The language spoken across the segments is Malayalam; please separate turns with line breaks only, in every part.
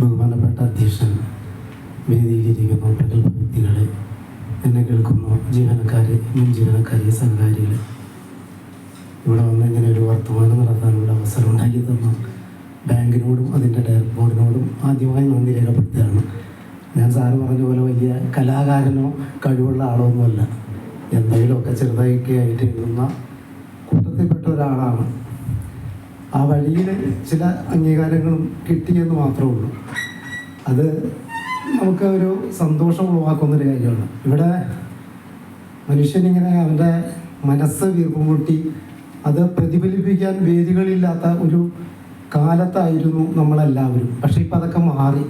ബഹുമാനപ്പെട്ട അധ്യക്ഷൻ വേദിയിലിരിക്കുന്ന പ്രഗത്ഭ വ്യക്തികളെ എന്നെ കേൾക്കുന്നു ജീവനക്കാരെ മുൻ ജീവനക്കാരെ സഹകാരികൾ ഇവിടെ വന്ന് ഇങ്ങനെ ഒരു വർത്തമാനം നടത്താനുള്ള അവസരം ഉണ്ടാക്കി തന്ന. ബാങ്കിനോടും അതിന്റെ ഡയറക്ടർ ബോർഡിനോടും ആദ്യമായി നന്ദി രേഖപ്പെടുത്തുകയാണ്. ഞാൻ സാറ് പറഞ്ഞ പോലെ വലിയ കലാകാരനോ കഴിവുള്ള ആളൊന്നുമല്ല എന്തെങ്കിലുമൊക്കെ ചെറുതായൊക്കെ ആയിട്ട് എഴുതുന്ന കൂട്ടത്തിൽപ്പെട്ട ഒരാളാണ്. ആ വഴിയിൽ ചില അംഗീകാരങ്ങളും കിട്ടിയെന്ന് മാത്രമേ ഉള്ളൂ. അത് നമുക്ക് ഒരു സന്തോഷം ഉളവാക്കുന്നൊരു കാര്യമാണ്. ഇവിടെ മനുഷ്യനിങ്ങനെ അവന്റെ മനസ്സ് വീർപ്പും കൂട്ടി അത് പ്രതിഫലിപ്പിക്കാൻ വേദികളില്ലാത്ത ഒരു കാലത്തായിരുന്നു നമ്മളെല്ലാവരും. പക്ഷേ ഇപ്പം അതൊക്കെ മാറി.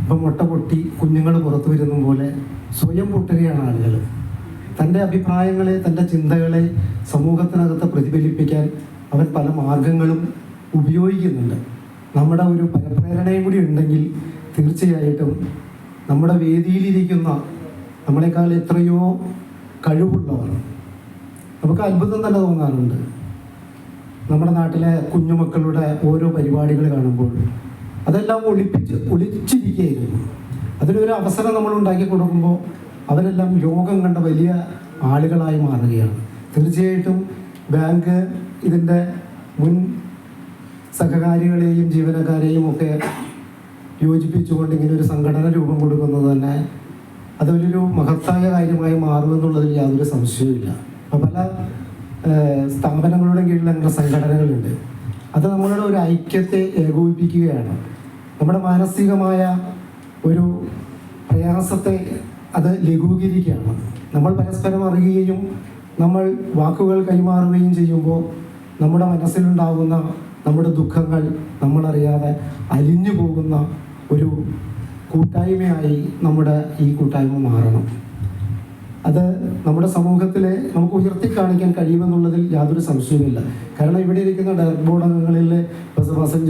ഇപ്പം മുട്ട പൊട്ടി കുഞ്ഞുങ്ങൾ പുറത്തു വരുന്ന പോലെ സ്വയം പൊട്ടുകയാണ് ആളുകൾ. തന്റെ അഭിപ്രായങ്ങളെ തന്റെ ചിന്തകളെ സമൂഹത്തിനകത്ത് പ്രതിഫലിപ്പിക്കാൻ അവൻ പല മാർഗങ്ങളും ഉപയോഗിക്കുന്നുണ്ട്. നമ്മുടെ ഒരു പരപ്രേരണയും കൂടി ഉണ്ടെങ്കിൽ തീർച്ചയായിട്ടും നമ്മുടെ വേദിയിലിരിക്കുന്ന നമ്മളെക്കാൾ എത്രയോ കഴിവുള്ളവർ നമുക്ക് അത്ഭുതം തന്നെ തോന്നാറുണ്ട്. നമ്മുടെ നാട്ടിലെ കുഞ്ഞുമക്കളുടെ ഓരോ പരിപാടികൾ കാണുമ്പോൾ അതെല്ലാം ഒളിപ്പിച്ച് ഒളിച്ചിരിക്കുകയായിരുന്നു. അതിനൊരു അവസരം നമ്മൾ ഉണ്ടാക്കി കൊടുക്കുമ്പോൾ അവരെല്ലാം യോഗം കണ്ട വലിയ ആളുകളായി മാറുകയാണ്. തീർച്ചയായിട്ടും ബാങ്ക് ഇതിന്റെ മുൻ സഹകാരികളെയും ജീവനക്കാരെയും ഒക്കെ യോജിപ്പിച്ചുകൊണ്ട് ഇങ്ങനെ ഒരു സംഘടന രൂപം കൊടുക്കുന്നത് തന്നെ അതൊരു മഹത്തായ കാര്യമായി മാറുമെന്നുള്ളതിൽ യാതൊരു സംശയവുമില്ല അപ്പോൾ പല സ്ഥാപനങ്ങളുടെ കീഴിൽ അങ്ങനെ സംഘടനകളുണ്ട്. അത് നമ്മളുടെ ഒരു ഐക്യത്തെ ഏകോപിപ്പിക്കുകയാണ്. നമ്മുടെ മാനസികമായ ഒരു പ്രയാസത്തെ അത് ലഘൂകരിക്കുകയാണ്. നമ്മൾ പരസ്പരം അറിയുകയും നമ്മൾ വാക്കുകൾ കൈമാറുകയും ചെയ്യുമ്പോൾ നമ്മുടെ മനസ്സിലുണ്ടാകുന്ന നമ്മുടെ ദുഃഖങ്ങൾ നമ്മളറിയാതെ അലിഞ്ഞു പോകുന്ന ഒരു കൂട്ടായ്മയായി നമ്മുടെ ഈ കൂട്ടായ്മ മാറണം. അത് നമ്മുടെ സമൂഹത്തിലെ നമുക്ക് ഉയർത്തി കാണിക്കാൻ കഴിയുമെന്നുള്ളതിൽ യാതൊരു സംശയവുമില്ല. കാരണം ഇവിടെ ഇരിക്കുന്ന ഡയറക്ട് ബോർഡ് അംഗങ്ങളിൽ വസവാസൻ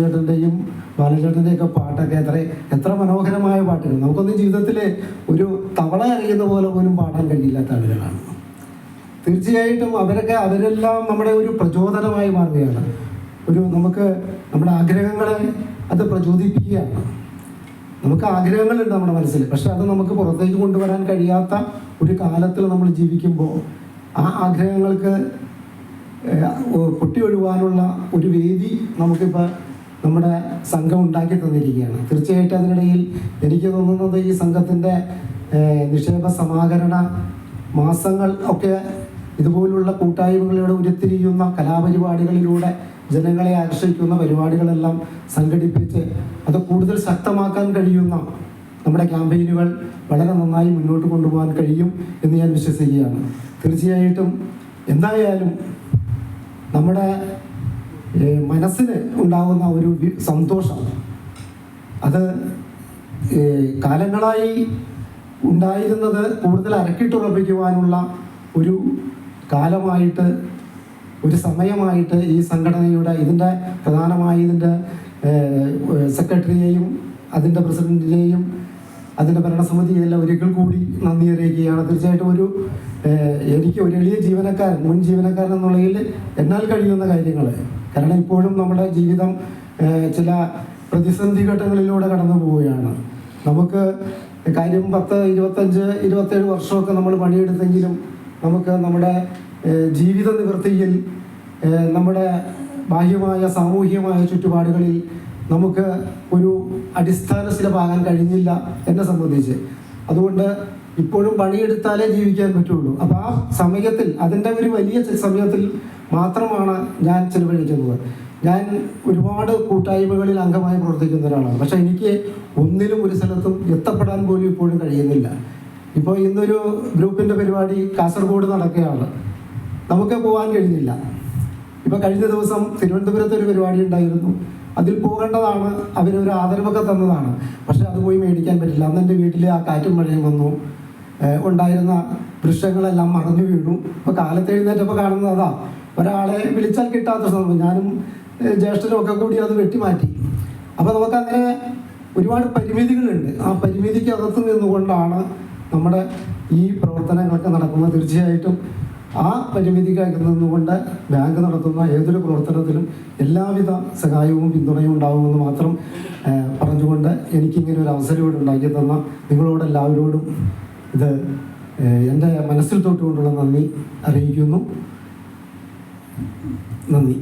ബാലചേട്ടന്റെയൊക്കെ പാട്ടൊക്കെ എത്ര എത്ര മനോഹരമായ പാട്ടുകൾ. നമുക്കൊന്നും ജീവിതത്തിൽ ഒരു തവള അറിയുന്ന പോലെ പോലും പാടാൻ കഴിയില്ലാത്ത ആളുകളാണ്. തീർച്ചയായിട്ടും അവരൊക്കെ അവരെല്ലാം നമ്മുടെ ഒരു പ്രചോദനമായി മാറുകയാണ്. ഒരു നമുക്ക് നമ്മുടെ ആഗ്രഹങ്ങളെ അത് പ്രചോദിപ്പിക്കുകയാണ്. നമുക്ക് ആഗ്രഹങ്ങളുണ്ട് നമ്മുടെ മനസ്സിൽ. പക്ഷെ അത് നമുക്ക് പുറത്തേക്ക് കൊണ്ടുവരാൻ കഴിയാത്ത ഒരു കാലത്തിൽ നമ്മൾ ജീവിക്കുമ്പോൾ ആ ആഗ്രഹങ്ങൾക്ക് പൊട്ടി ഒഴുവാനുള്ള ഒരു വേദി നമുക്കിപ്പോൾ നമ്മുടെ സംഘം ഉണ്ടാക്കി തന്നിരിക്കുകയാണ്. തീർച്ചയായിട്ടും അതിനിടയിൽ എനിക്ക് തോന്നുന്നത് ഈ സംഘത്തിന്റെ നിക്ഷേപ സമാഹരണ മാസങ്ങൾ ഒക്കെ ഇതുപോലുള്ള കൂട്ടായ്മകളിലൂടെ ഉരുത്തിരിയുന്ന കലാപരിപാടികളിലൂടെ ജനങ്ങളെ ആകർഷിക്കുന്ന പരിപാടികളെല്ലാം സംഘടിപ്പിച്ച് അത് കൂടുതൽ ശക്തമാക്കാൻ കഴിയുന്ന നമ്മുടെ ക്യാമ്പയിനുകൾ വളരെ നന്നായി മുന്നോട്ട് കൊണ്ടുപോകാൻ കഴിയും എന്ന് ഞാൻ വിശ്വസിക്കുകയാണ്. തീർച്ചയായിട്ടും എന്തായാലും നമ്മുടെ മനസ്സിന് ഉണ്ടാകുന്ന ഒരു സന്തോഷം. അത് കാലങ്ങളായി ഉണ്ടായിരുന്നത് കൂടുതൽ അരക്കിട്ടുറപ്പിക്കുവാനുള്ള ഒരു കാലമായിട്ട് ഒരു സമയമായിട്ട് ഈ സംഘടനയുടെ ഇതിന്റെ പ്രധാനമായി ഇതിന്റെ സെക്രട്ടറിയെയും അതിന്റെ പ്രസിഡന്റിനെയും അതിന്റെ ഭരണസമിതിയെല്ലാം ഒരിക്കൽ കൂടി നന്ദി അറിയിക്കുകയാണ്. തീർച്ചയായിട്ടും ഒരു എനിക്ക് ഒരു എളിയ ജീവനക്കാരൻ മുൻ ജീവനക്കാരൻ എന്നുള്ളതിൽ എന്നാൽ കഴിയുന്ന കാര്യങ്ങൾ. കാരണം ഇപ്പോഴും നമ്മുടെ ജീവിതം ചില പ്രതിസന്ധി ഘട്ടങ്ങളിലൂടെ കടന്നു പോവുകയാണ്. നമുക്ക് കാര്യം പത്ത് ഇരുപത്തഞ്ച് ഇരുപത്തേഴ് വർഷമൊക്കെ നമ്മൾ പണിയെടുത്തെങ്കിലും നമുക്ക് നമ്മുടെ ജീവിത നിവൃത്തിയിൽ നമ്മുടെ ബാഹ്യമായ സാമൂഹികമായ ചുറ്റുപാടുകളിൽ നമുക്ക് ഒരു അടിസ്ഥാന സ്ഥിരമാകാൻ കഴിഞ്ഞില്ല എന്നെ സംബന്ധിച്ച്. അതുകൊണ്ട് ഇപ്പോഴും പണിയെടുത്താലേ ജീവിക്കാൻ പറ്റുള്ളൂ. അപ്പോൾ ആ സമയത്തിൽ അതിന്റെ ഒരു വലിയ സമയത്തിൽ മാത്രമാണ് ഞാൻ ചിലവഴിക്കുന്നത്. ഞാൻ ഒരുപാട് കൂട്ടായ്മകളിൽ അംഗമായി പ്രവർത്തിക്കുന്ന ഒരാളാണ്. പക്ഷെ എനിക്ക് ഒന്നിലും ഒരു സ്ഥലത്തും എത്തപ്പെടാൻ പോലും ഇപ്പോഴും കഴിയുന്നില്ല. ഇപ്പോൾ ഇന്നൊരു ഗ്രൂപ്പിന്റെ പരിപാടി കാസർഗോഡ് നടക്കുകയാണ്. നമുക്ക് പോകാൻ കഴിഞ്ഞില്ല. ഇപ്പൊ കഴിഞ്ഞ ദിവസം തിരുവനന്തപുരത്ത് ഒരു പരിപാടി ഉണ്ടായിരുന്നു. അതിൽ പോകേണ്ടതാണ് അവരൊരു ആദരവൊക്കെ തന്നതാണ്. പക്ഷെ അത് പോയി മേടിക്കാൻ പറ്റില്ല. അന്ന് എന്റെ വീട്ടിൽ ആ കാറ്റും മഴയും വന്നു. ഉണ്ടായിരുന്ന വൃക്ഷങ്ങളെല്ലാം മറഞ്ഞു വീണു. അപ്പോൾ കാലത്ത് എഴുന്നേറ്റപ്പോൾ കാണുന്നത് അതാ. ഒരാളെ വിളിച്ചാൽ കിട്ടാത്ത സമയം ഞാനും ജ്യേഷ്ഠനും ഒക്കെ കൂടി അത് വെട്ടിമാറ്റി. അപ്പോൾ നമുക്കങ്ങനെ ഒരുപാട് പരിമിതികളുണ്ട്. ആ പരിമിതിക്ക് അകത്ത് നിന്നുകൊണ്ടാണ് നമ്മുടെ ഈ പ്രവർത്തനങ്ങളൊക്കെ നടക്കുന്നത്. തീർച്ചയായിട്ടും ആ പരിമിതികൾ നിന്നുകൊണ്ട് ബാങ്ക് നടത്തുന്ന ഏതൊരു പ്രവർത്തനത്തിലും എല്ലാവിധ സഹായവും പിന്തുണയും ഉണ്ടാകുമെന്ന് മാത്രം പറഞ്ഞുകൊണ്ട് എനിക്കിങ്ങനെ ഒരു അവസരം ഇവിടെ ഉണ്ടാക്കി തന്ന നിങ്ങളോട് എല്ലാവരോടും ഇത് എന്റെ മനസ്സിൽ തൊട്ടുകൊണ്ടുള്ള നന്ദി അറിയിക്കുന്നു. നന്ദി.